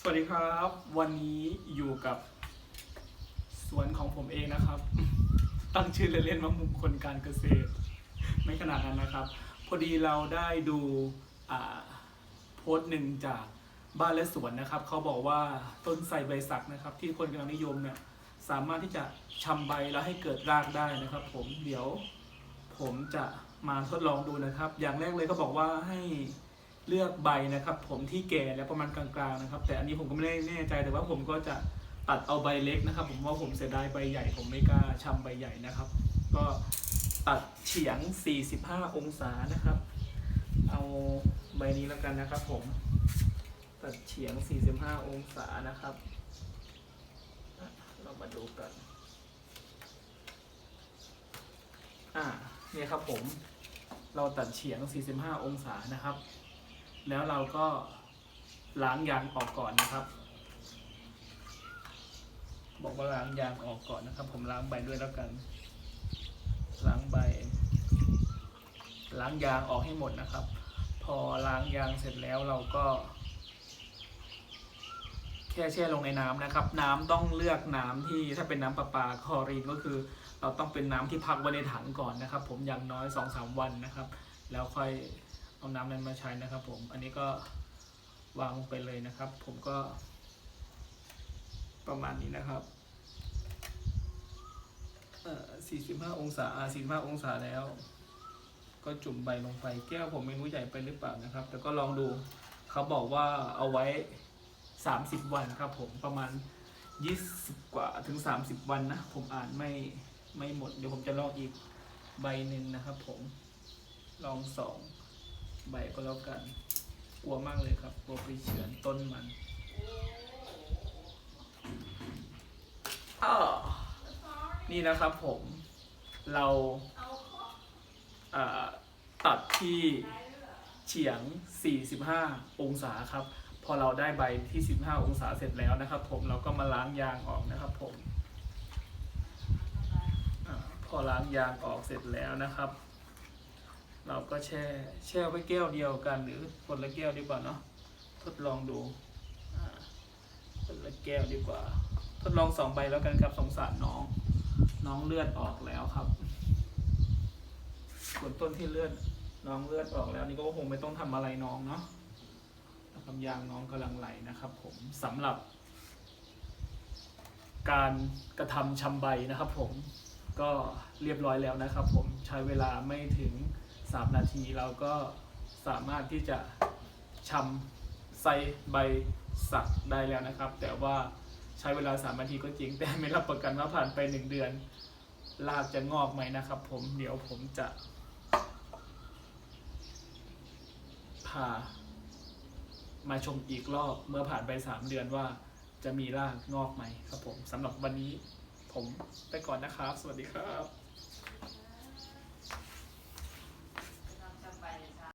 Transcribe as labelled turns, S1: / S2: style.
S1: สวัสดีครับ วันนี้อยู่กับสวนของผมเองนะครับ ตั้งชื่อเล่นๆว่ามุมคนการเกษตร ไม่ขนาดนั้นนะครับ พอดีเราได้ดูโพสต์หนึ่งจากบ้านและสวนนะครับ เขาบอกว่าต้นไทรใบสักนะครับ ที่คนกำลังนิยมเนี่ยสามารถที่จะชำใบแล้วให้เกิดรากได้นะครับ ผมเดี๋ยวผมจะมาทดลองดูนะครับ อย่างแรกเลยก็บอกว่าให้ เลือกใบนะครับผมที่แก่และประมาณกลางๆนะครับ แต่อันนี้ผมก็ไม่ได้แน่ใจแต่ว่าผมก็จะตัดเอาใบเล็กนะครับ ผมว่าผมเสียดายใบใหญ่ ผมไม่กล้าชำใบใหญ่นะครับ ก็ตัดเฉียง 45 องศานะครับ เอาใบนี้แล้วกันนะครับ ผม ตัดเฉียง 45 องศานะครับ เรามาดูกัน อ่าเนี่ยครับผม เราตัดเฉียง 45 องศานะครับ แล้วเราก็ล้างยางออกก่อนนะครับ บอกว่าล้างยางออกก่อนนะครับ ผมล้างใบด้วยแล้วกัน ล้างใบ ล้างยางออกให้หมดนะครับ พอล้างยางเสร็จแล้วเราก็แค่แช่ลงในน้ำนะครับ น้ำต้องเลือกน้ำที่ถ้าเป็นน้ำประปาคอรีนก็คือ เราต้องเป็นน้ำที่พักไว้ในถังก่อนนะครับ ผมอย่างน้อยสองสามวันนะครับ แล้วค่อย เอาน้ำนั้นมาใช้นะครับ ผม อันนี้ก็วางลงไปเลยนะครับ ผมก็ ประมาณนี้นะครับเอ่อ45องศาอ่า45องศาแล้ว ก็จุ่มใบลงไป แก้วผมไม่รู้ใหญ่ไปหรือเปล่านะครับ แต่ก็ลองดูเขาบอกว่าเอาไว้30วันครับ ผมประมาณ20กว่าถึง30วันนะ ผมอ่านไม่ไม่หมด เดี๋ยวผมจะลองอีกใบหนึ่งนะครับ ผมลองสอง ใบก็แล้วกัน กลัวมากเลยครับ กลัวไปเฉือนต้นมันอ้อนี่นะครับผมเราตัดที่เฉียง 45 องศาครับ พอเราได้ใบที่ 15 องศาเสร็จแล้วนะครับ ผมเราก็มาล้างยางออกนะครับผมอพอล้างยางออกเสร็จแล้วนะครับ เราก็แช่แช่ไว้แก้วเดียวกันหรือคนละแก้วดีกว่าเนาะทดลองดูคนละแก้วดีกว่า ทดลองสองใบแล้วกันครับสงสารน้อง น้องเลือดออกแล้วครับส่วนต้นที่เลือดน้องเลือดออกแล้วนี่ก็คงไม่ต้องทำอะไรน้องเนาะกำยางน้องกำลังไหลนะครับ ผมสำหรับ การกระทำชำใบนะครับ ผมก็เรียบร้อยแล้วนะครับ ผมใช้เวลาไม่ถึง 3 นาทีเราก็สามารถที่จะชำใส่ใบสักได้แล้วนะครับ แต่ว่าใช้เวลา 3 นาทีก็จริง แต่ไม่รับประกันว่าผ่านไป 1 เดือนรากจะงอกไหมนะครับ ผมเดี๋ยวผมจะพามาชมอีกรอบเมื่อผ่านไป 3 เดือนว่าจะมีรากงอกไหมครับผมสำหรับวันนี้ผมไปก่อนนะครับ สวัสดีครับ